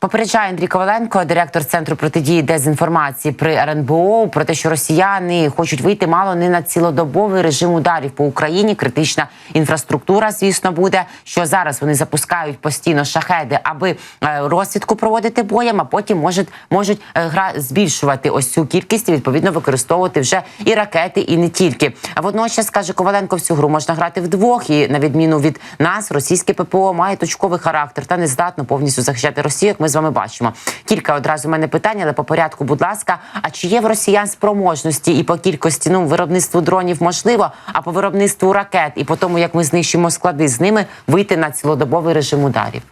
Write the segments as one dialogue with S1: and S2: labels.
S1: Попереджає Андрій Коваленко, директор центру протидії дезінформації при РНБО, про те, що росіяни хочуть вийти мало не на цілодобовий режим ударів по Україні. Критична інфраструктура, звісно, буде. Що зараз вони запускають постійно шахеди, аби е, розвідку проводити боєм, а потім можуть можуть е, гра збільшувати ось цю кількість і відповідно використовувати вже і ракети, і не тільки. А водночас каже Коваленко, в цю гру можна грати вдвох, і на відміну від нас, російське ППО має точковий характер та не здатно повністю захищати Росію. Як ми з вами бачимо. Кілька одразу в мене питань, але по порядку, будь ласка. А чи є в росіян спроможності і по кількості ну виробництву дронів можливо, а по виробництву ракет і по тому, як ми знищимо склади з ними, вийти на цілодобовий режим ударів?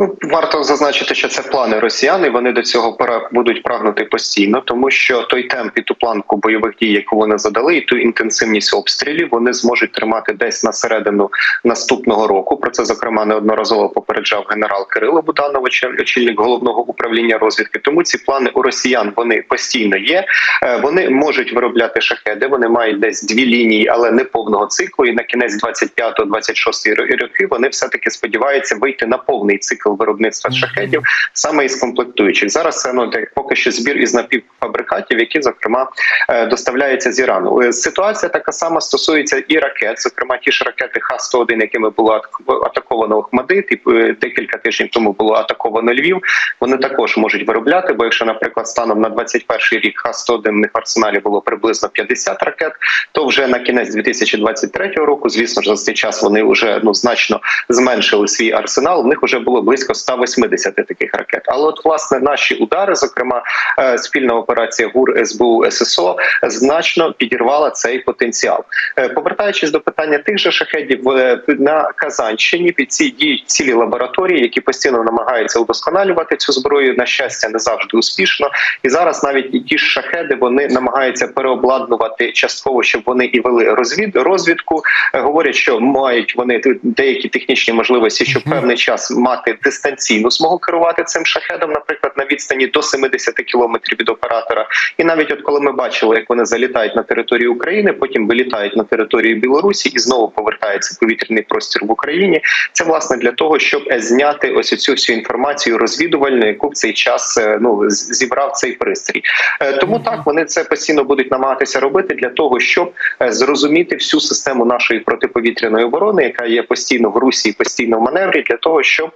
S2: Ну, варто зазначити, що це плани росіян, і вони до цього будуть прагнути постійно, тому що той темп і ту планку бойових дій, яку вони задали, і ту інтенсивність обстрілів вони зможуть тримати десь на середину наступного року. Про це зокрема неодноразово попереджав генерал Кирило Буданович, очільник головного управління розвідки. Тому ці плани у росіян вони постійно є. Е, Вони можуть виробляти шахеди. Вони мають десь дві лінії, але не повного циклу. І на кінець 25-26 роки вони все таки сподіваються вийти на повний цикл виробництва шахедів саме із комплектуючих. Зараз це ну поки що збір із напівфабрикатів, які зокрема е, доставляються з Ірану. Е, Ситуація така сама стосується і ракет, зокрема ті ж ракети Х-101, якими було ат- атаковано Охмадит, і е, декілька тижнів тому було атаковано Львів. Вони також можуть виробляти. Бо якщо, наприклад, станом на 21 рік Х-101 в них арсеналі було приблизно 50 ракет, то вже на кінець 2023 року, звісно ж, за цей час вони вже ну значно зменшили свій арсенал. В них вже було близько 180 таких ракет. Але от власне наші удари, зокрема е, спільна операція ГУР СБУ ССО, значно підірвала цей потенціал. Е, Повертаючись до питання тих же шахедів е, на Казанщині, під ці діють цілі лабораторії, які постійно намагаються удосконалювати цю зброю. На щастя, не завжди успішно. І зараз навіть і ті ж шахеди вони намагаються переобладнувати частково, щоб вони і вели розвід розвідку. Говорять, що мають вони деякі технічні можливості, щоб певний час мати дистанційну змогу керувати цим шахедом, наприклад, на відстані до 70 кілометрів від оператора. І навіть от коли ми бачили, як вони залітають на територію України, потім вилітають на територію Білорусі і знову повертається повітряний простір в Україні. Це власне для того, щоб е, зняти ось цю всю інформацію розвідувальну, яку в цей час е, ну зібрав цей пристрій. Е, Тому так вони це постійно будуть намагатися робити для того, щоб зрозуміти всю систему нашої протиповітряної оборони, яка є постійно в русі, і постійно в маневрі, для того, щоб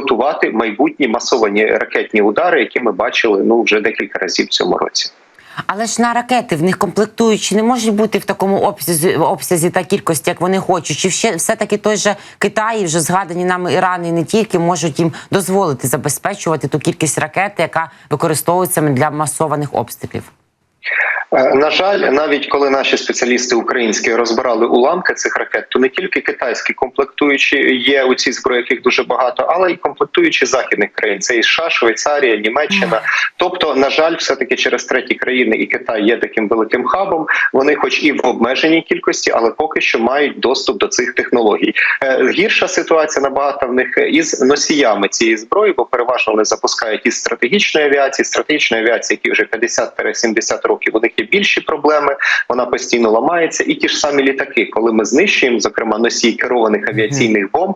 S2: готувати майбутні масовані ракетні удари, які ми бачили ну вже декілька разів в цьому році.
S1: Але ж на ракети в них комплектуючі не можуть бути в такому обсязі, обсязі та кількості, як вони хочуть. Чи ще все таки той же Китай, вже згадані нами Іран і не тільки можуть їм дозволити забезпечувати ту кількість ракет, яка використовується для масованих обстрілів?
S2: Е, На жаль, навіть коли наші спеціалісти українські розбирали уламки цих ракет, то не тільки китайські комплектуючі є у цій зброї, яких дуже багато, але й комплектуючі західних країн. Це і США, Швейцарія, Німеччина. Тобто, на жаль, все таки через треті країни і Китай є таким великим хабом. Вони, хоч і в обмеженій кількості, але поки що мають доступ до цих технологій. Е, Гірша ситуація набагато в них із носіями цієї зброї, бо переважно вони запускають із стратегічної авіації, стратегічної авіації, які вже 50-70 років. У них є більші проблеми. Вона постійно ламається, і ті ж самі літаки, коли ми знищуємо, зокрема носій керованих авіаційних бомб.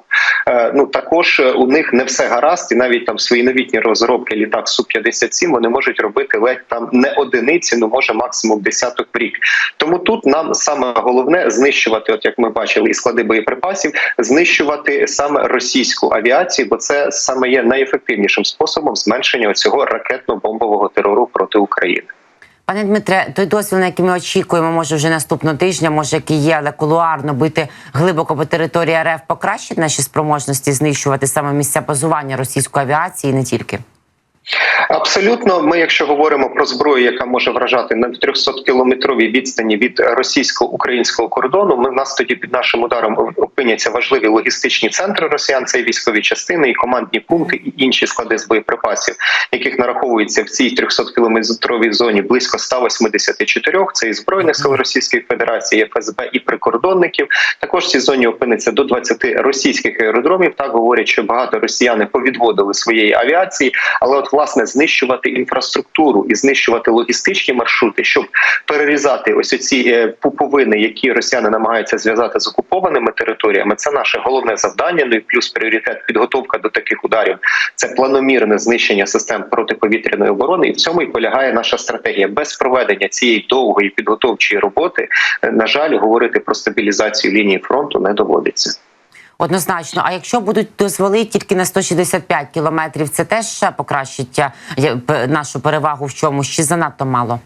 S2: е, Ну також е, у них не все гаразд, і навіть там свої новітні розробки літак су 57 вони можуть робити ледь там не одиниці, ну може максимум десяток в рік. Тому тут нам саме головне знищувати, от як ми бачили, і склади боєприпасів, знищувати саме російську авіацію, бо це саме є найефективнішим способом зменшення цього ракетно-бомбового терору проти України.
S1: Пане Дмитре, той дозвіл, на який ми очікуємо, може вже наступного тижня, може який є, але кулуарно бити глибоко по території РФ, покращить наші спроможності знищувати саме місця базування російської авіації, і не тільки.
S2: Абсолютно, ми, якщо говоримо про зброю, яка може вражати на 300 кілометровій відстані від російсько-українського кордону, ми в нас тоді під нашим ударом опиняться важливі логістичні центри росіян, це і військові частини, і командні пункти, і інші склади з боєприпасів, яких нараховується в цій 300 кілометровій зоні близько 184, Це і збройних сил Російської Федерації, ФСБ і прикордонників. Також в цій зоні опиниться до 20 російських аеродромів. Так говорять, що багато росіяни повідводили своєї авіації, але от власне знищувати інфраструктуру і знищувати логістичні маршрути, щоб перерізати ось ці е, пуповини, які росіяни намагаються зв'язати з окупованими територіями. Це наше головне завдання. Ну і плюс пріоритет підготовка до таких ударів. Це планомірне знищення систем протиповітряної оборони, і в цьому і полягає наша стратегія. Без проведення цієї довгої підготовчої роботи, е, на жаль, говорити про стабілізацію лінії фронту не доводиться.
S1: Однозначно, а якщо будуть дозволи тільки на 165 кілометрів, це теж ще покращить е, нашу перевагу в чомусь чи занадто мало?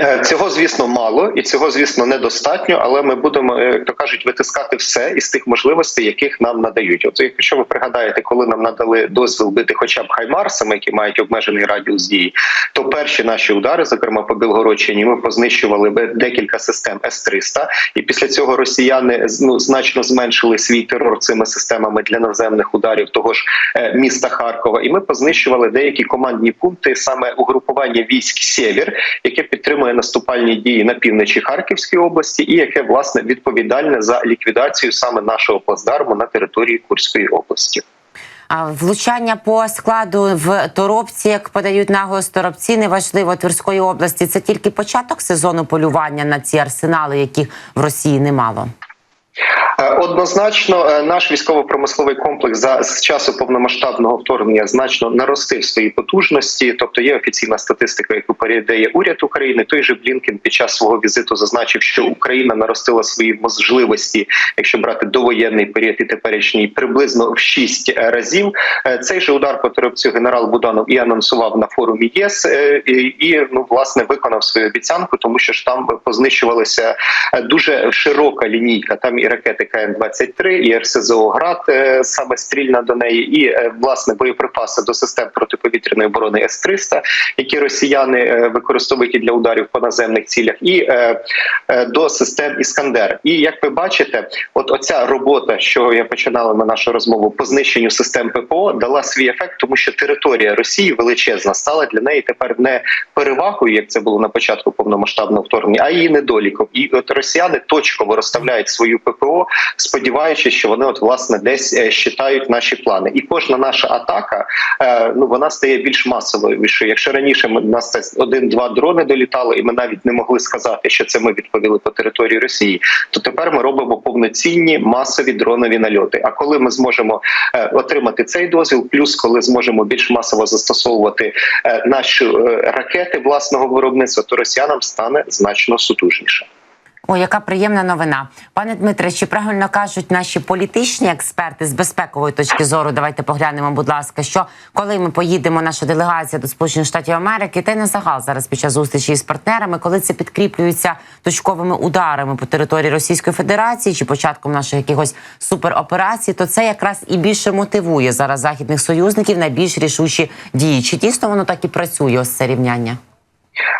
S2: Е, Цього, звісно, мало і цього, звісно, недостатньо, але ми будемо, е, як то кажуть, витискати все із тих можливостей, яких нам надають. От якщо ви пригадаєте, коли нам надали дозвіл бити хоча б хаймарсами, які мають обмежений радіус дії, то перші наші удари, зокрема по Білгородщині, ми познищували декілька систем С-300, і після цього росіяни ну, значно зменшили свій терор цими системами для наземних ударів того ж е, міста Харкова. І ми познищували деякі командні пункти, саме угрупування військ Сєвєр, яке підтримує наступальні дії на півночі Харківської області, і яке власне відповідальне за ліквідацію саме нашого плацдарму на території Курської області.
S1: А влучання по складу в Торопці, як подають наголос Торопці, неважливо Тверської області. Це тільки початок сезону полювання на ці арсенали, яких в Росії немало.
S2: Е, Однозначно, е, наш військово-промисловий комплекс за з часу повномасштабного вторгнення значно наростив свої потужності. Тобто є офіційна статистика, яку передає уряд України. Той же Блінкен під час свого візиту зазначив, що Україна наростила свої можливості, якщо брати довоєнний період і теперішній, приблизно в 6 разів. Е, Цей же удар по Торопцю генерал Буданов і анонсував на форумі ЄС і, ну власне виконав свою обіцянку, тому що ж там познищувалися е, дуже широка лінійка. Там і ракети КН-23, і РСЗО «Град», е, саме стрільна до неї, і е, власне боєприпаси до систем протиповітряної оборони С-300, які росіяни е, використовують і для ударів по наземних цілях, і до систем Іскандер. І як ви бачите, от оця робота, що я починала на нашу розмову по знищенню систем ППО, дала свій ефект, тому що територія Росії величезна стала для неї тепер не перевагою, як це було на початку повномасштабного вторгнення, а її недоліком. І от росіяни точково розставляють свою ППО, сподіваючись, що вони от власне десь е, щитають наші плани. І кожна наша атака е, ну вона стає більш масовою. Що якщо раніше ми нас це один-два дрони долітали, і ми навіть не могли сказати, що це ми відповіли по території Росії, то тепер ми робимо повноцінні масові дронові нальоти. А коли ми зможемо е, отримати цей дозвіл, плюс коли зможемо більш масово застосовувати наші ракети власного виробництва, то росіянам стане значно сутужніше.
S1: О, яка приємна новина, пане Дмитре. Чи правильно кажуть наші політичні експерти з безпекової точки зору? Давайте поглянемо, будь ласка, що коли ми поїдемо, наша делегація до Сполучених Штатів Америки, та й на загал зараз під час зустрічі з партнерами, коли це підкріплюється точковими ударами по території Російської Федерації чи початком наших якихось супероперацій, то це якраз і більше мотивує зараз західних союзників на більш рішучі дії. Чи дійсно воно так і працює? Ось це рівняння?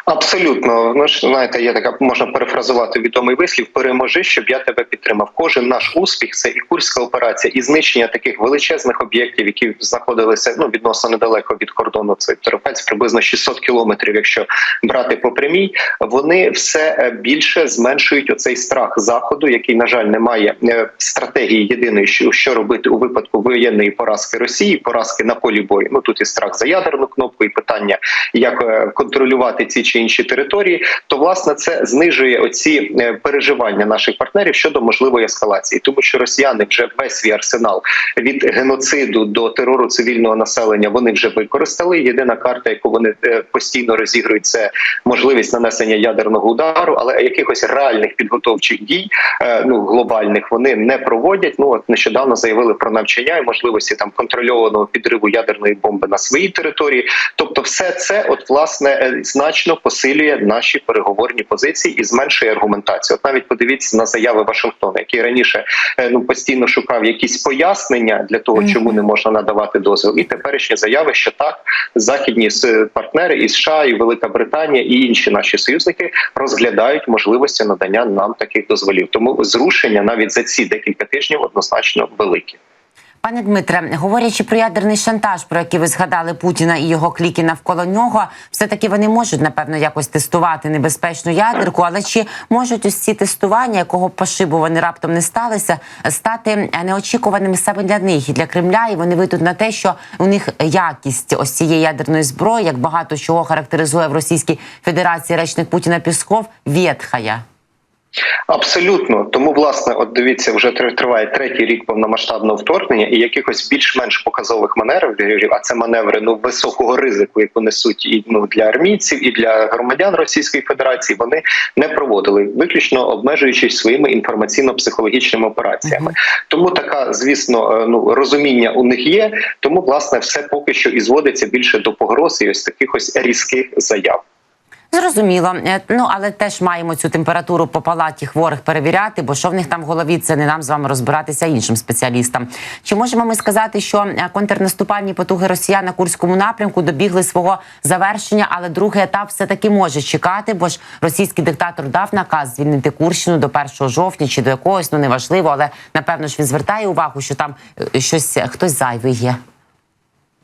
S2: Абсолютно, ну ж знаєте, є така можна перефразувати відомий вислів: переможи, щоб я тебе підтримав. Кожен наш успіх це і курська операція, і знищення таких величезних об'єктів, які знаходилися ну відносно недалеко від кордону. Це Торопець, приблизно 600 кілометрів. Якщо брати по прямій, вони все е, більше зменшують оцей страх заходу, який на жаль не має е, стратегії єдиної, що, робити у випадку воєнної поразки Росії, поразки на полі бою. Ну тут і страх за ядерну кнопку, і питання, як е, контролювати ці чи інші території, то власне це знижує оці е, переживання наших партнерів щодо можливої ескалації, тому що росіяни вже весь свій арсенал від геноциду до терору цивільного населення вони вже використали. Єдина карта, яку вони е, постійно розігрують, це можливість нанесення ядерного удару, але якихось реальних підготовчих дій, е, ну глобальних, вони не проводять. Ну от нещодавно заявили про навчання і можливості там контрольованого підриву ядерної бомби на своїй території. Тобто, все це, от власне, е, значно посилює наші переговорні позиції і зменшує аргументацію. От навіть подивіться на заяви Вашингтона, який раніше е, ну постійно шукав якісь пояснення для того, чому не можна надавати дозвіл, і теперішні заяви, що так західні партнери і США, і Велика Британія, і інші наші союзники розглядають можливості надання нам таких дозволів. Тому зрушення навіть за ці декілька тижнів однозначно великі.
S1: Пане Дмитре, говорячи про ядерний шантаж, про який ви згадали Путіна і його кліки навколо нього, все таки вони можуть напевно якось тестувати небезпечну ядерку, але чи можуть ці тестування, якого пошибу вони раптом не сталися, стати неочікуваними саме для них і для Кремля? І вони вийдуть на те, що у них якість ось цієї ядерної зброї, як багато чого характеризує в Російській Федерації речник Путіна Пісков, ветхая.
S2: Абсолютно, тому власне, от дивіться, вже тр- триває третій рік повномасштабного вторгнення, і якихось більш-менш показових маневрів, а це маневри ну високого ризику, яку несуть і ну для армійців, і для громадян Російської Федерації, вони не проводили, виключно обмежуючись своїми інформаційно-психологічними операціями. Тому така, звісно, е, ну розуміння у них є. Тому власне все поки що і зводиться більше до погроз і ось таких ось різких заяв.
S1: Зрозуміло, Е, ну але теж маємо цю температуру по палаті хворих перевіряти, бо що в них там в голові, це не нам з вами розбиратися іншим спеціалістам. Чи можемо ми сказати, що е, контрнаступальні потуги Росіян на Курському напрямку добігли свого завершення, але другий етап все таки може чекати, бо ж російський диктатор дав наказ звільнити Курщину до 1 жовтня чи до якогось, ну неважливо, але напевно ж він звертає увагу, що там е, щось хтось зайвий є.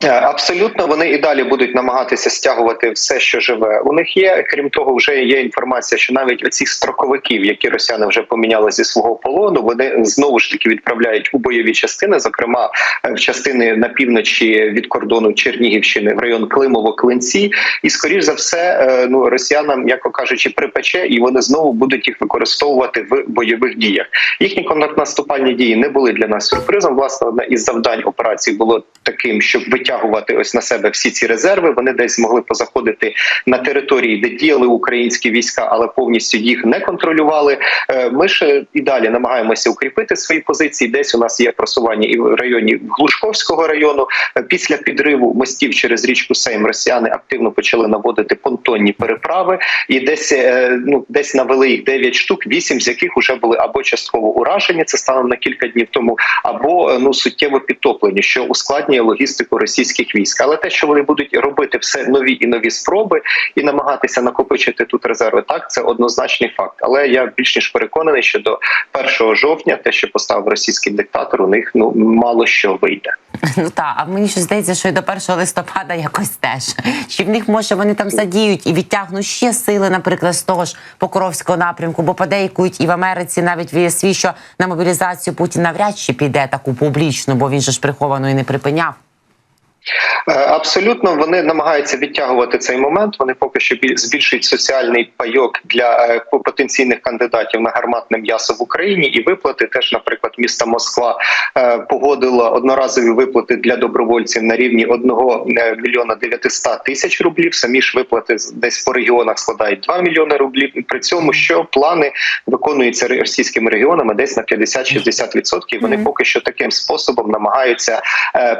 S2: Е, Абсолютно, вони і далі будуть намагатися стягувати все, що живе. У них є, крім того, вже є інформація, що навіть оцих строковиків, які росіяни вже поміняли зі свого полону, вони знову ж таки відправляють у бойові частини, зокрема е, в частини на півночі від кордону Чернігівщини в район Климово-Клинці. І скоріш за все, е, ну росіянам, яко кажучи, припече, і вони знову будуть їх використовувати в бойових діях. Їхні контрнаступальні дії не були для нас сюрпризом. Власне, одне із завдань операції було таким, щоб витягувати ось на себе всі ці резерви. Вони десь змогли позаходити на території, де діяли українські війська, але повністю їх не контролювали. Е, Ми ж і далі намагаємося укріпити свої позиції. Десь у нас є просування і в районі Глушковського району. Е, Після підриву мостів через річку Сейм Росіяни активно почали наводити понтонні переправи, і десь е, ну десь навели їх 9 штук, 8 з яких вже були або частково уражені. Це станом на кілька днів тому, або ну суттєво підтоплені, що ускладнює логістику російських військ. Але те, що вони будуть робити все нові і нові спроби і намагатися накопичити тут резерви, так це однозначний факт. Але я більш ніж переконаний, що до 1 жовтня те, що поставив російський диктатор, у них ну мало що вийде.
S1: Ну так, а мені щось здається, що і до 1 листопада якось теж. Чи в них може вони там задіють і відтягнуть ще сили, наприклад, з того ж Покровського напрямку, бо подейкують і в Америці навіть в ЄСВІ, що на мобілізацію Путін навряд чи піде таку публічну, бо він же ж приховано і не припиняв.
S2: Е, Абсолютно, вони намагаються відтягувати цей момент. Вони поки що біль- збільшують соціальний пайок для е, потенційних кандидатів на гарматне м'ясо в Україні і виплати. Теж, наприклад, міста Москва е, погодила одноразові виплати для добровольців на рівні 1 мільйона 900 тисяч рублів. Самі ж виплати десь по регіонах складають 2 мільйони рублів. При цьому що плани виконуються російськими регіонами десь на 50-60%. Вони поки що таким способом намагаються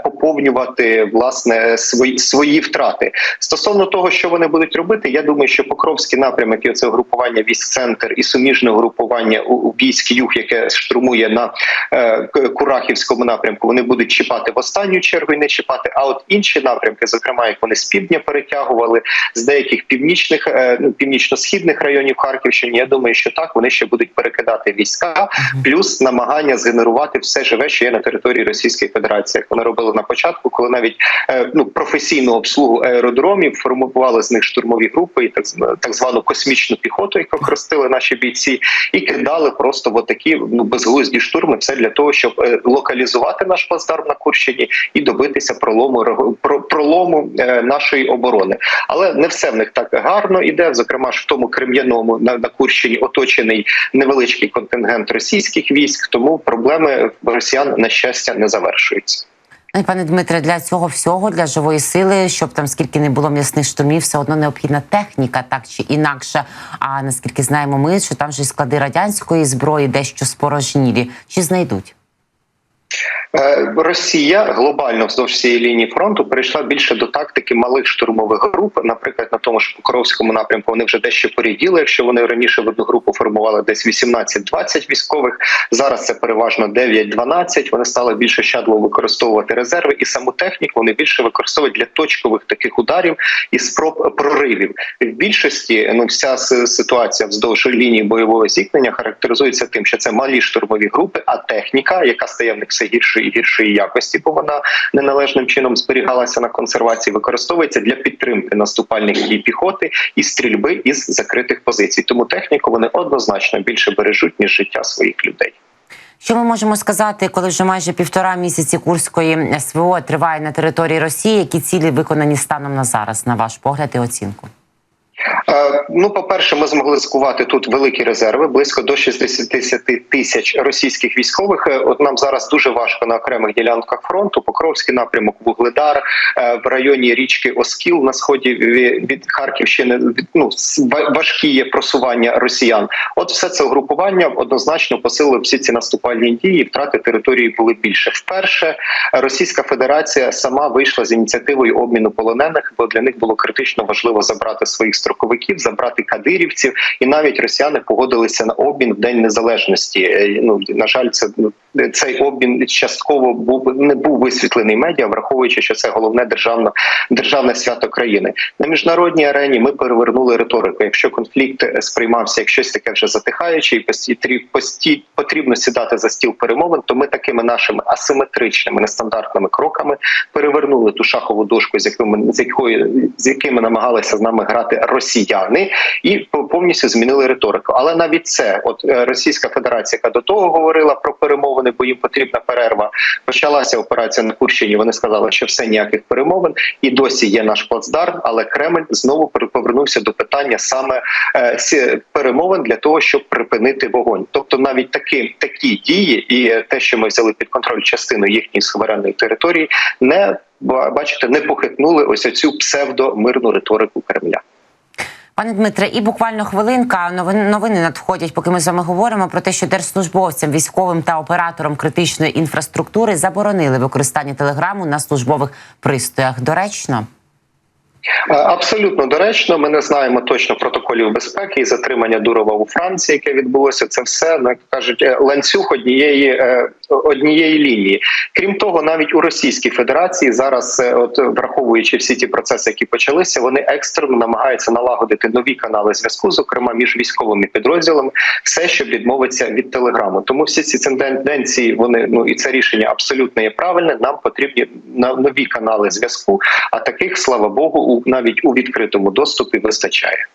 S2: поповнювати власне свої свої втрати. Стосовно того, що вони будуть робити, я думаю, що Покровський напрямок і це угрупування військ центр і суміжне угрупування у, у військ юг, яке штурмує на е, Курахівському напрямку, вони будуть чіпати в останню чергу і не чіпати. А от інші напрямки, зокрема, як вони з півдня перетягували з деяких північних е, ну північно-східних районів Харківщини. Я думаю, що так вони ще будуть перекидати війська, плюс намагання згенерувати все живе, що є на території Російської Федерації. Як вони робили на початку, коли навіть ну професійну обслугу аеродромів формували з них штурмові групи і так так звану космічну піхоту, яку охрестили наші бійці, і кидали просто в отакі ну безглузді штурми. Все для того, щоб е, локалізувати наш плацдарм на Курщині і добитися пролому про- пролому е, нашої оборони. Але не все в них так гарно іде. Зокрема ж в тому крем'яному на, на Курщині оточений невеличкий контингент російських військ, тому проблеми росіян на щастя не завершуються.
S1: Пане Дмитре, для цього всього, для живої сили, щоб там скільки не було м'ясних штурмів, все одно необхідна техніка, так чи інакше. А наскільки знаємо ми, що там же склади радянської зброї дещо спорожнілі. Чи знайдуть?
S2: Е, Росія глобально вздовж цієї лінії фронту перейшла більше до тактики малих штурмових груп. Наприклад, на тому ж Покровському напрямку вони вже дещо поріділи. Якщо вони раніше в одну групу формували десь 18-20 військових, зараз це переважно 9-12. Вони стали більше щадливо використовувати резерви і саму техніку. Вони більше використовують для точкових таких ударів і спроб проривів. В більшості ну вся ситуація вздовж лінії бойового зіткнення характеризується тим, що це малі штурмові групи, а техніка, яка стає в них все гіршою гіршої гіршої якості, бо вона неналежним чином зберігалася на консервації, використовується для підтримки наступальних дій піхоти і стрільби із закритих позицій. Тому техніку вони однозначно більше бережуть ніж життя своїх людей.
S1: Що ми можемо сказати, коли вже майже півтора місяці курської СВО триває на території Росії? Які цілі виконані станом на зараз, на ваш погляд і оцінку?
S2: Е, Ну, по перше, ми змогли скувати тут великі резерви, близько до 60 тисяч російських військових. Е, От нам зараз дуже важко на окремих ділянках фронту. Покровський напрямок, Вугледар е, в районі річки Оскіл на сході від Харківщини. Ну важкі є просування росіян. От все це угрупування однозначно посилило всі ці наступальні дії. Втрати території були більше. Вперше Російська Федерація сама вийшла з ініціативою обміну полонених, бо для них було критично важливо забрати своїх строковиків, забрати кадирівців, і навіть росіяни погодилися на обмін в день незалежності. Е, Ну на жаль, це ну, цей обмін частково був не був висвітлений медіа, враховуючи, що це головне державне державне свято країни на міжнародній арені. Ми перевернули риторику. Якщо конфлікт е, сприймався як щось таке вже затихаюче, і пості, трі- потрібно сідати за стіл перемовин, то ми такими нашими асиметричними нестандартними кроками перевернули ту шахову дошку, з якими з якої з якими намагалися з нами грати росіяни, і по- повністю змінили риторику. Але навіть це, от е, Російська Федерація, яка до того говорила про перемовини, бо їм потрібна перерва. Почалася операція на Курщині. Вони сказали, що все ніяких перемовин, і досі є наш плацдарм. Але Кремль знову повернувся до питання саме е, перемовин для того, щоб припинити вогонь. Тобто, навіть такі такі дії, і те, що ми взяли під контроль частину їхньої суверенної території, не бачите, не похитнули ось цю псевдомирну риторику Кремля.
S1: Пане Дмитре, і буквально хвилинка. Новини, надходять, поки ми з вами говоримо про те, що держслужбовцям, військовим та операторам критичної інфраструктури заборонили використання телеграму на службових пристроях. Доречно.
S2: Е, Абсолютно доречно. Ми не знаємо точно протоколів безпеки і затримання Дурова у Франції, яке відбулося. Це все як кажуть е, ланцюг однієї е, однієї лінії. Крім того, навіть у Російській Федерації зараз, е, от враховуючи всі ті процеси, які почалися, вони екстрено намагаються налагодити нові канали зв'язку, зокрема між військовими підрозділами, все, щоб відмовитися від телеграму. Тому всі ці тенденції, вони ну і це рішення абсолютно є правильне. Нам потрібні на нові канали зв'язку. А таких, слава Богу, у навіть у відкритому доступі вистачає.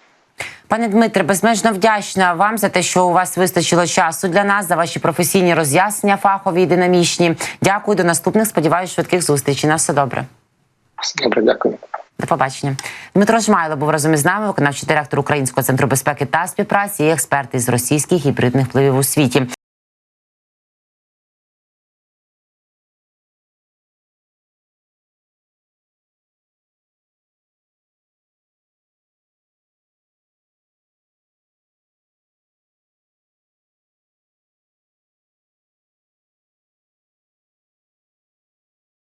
S1: Пане Дмитре, безмежно вдячна вам за те, що у вас вистачило часу для нас, за ваші професійні роз'яснення, фахові і динамічні. Дякую до наступних. Сподіваюсь, швидких зустрічей. На все добре.
S2: Добре, дякую.
S1: До побачення. Дмитро Жмайло був разом із нами, виконавчий директор Українського центру безпеки та співпраці і експерт із російських гібридних впливів у світі.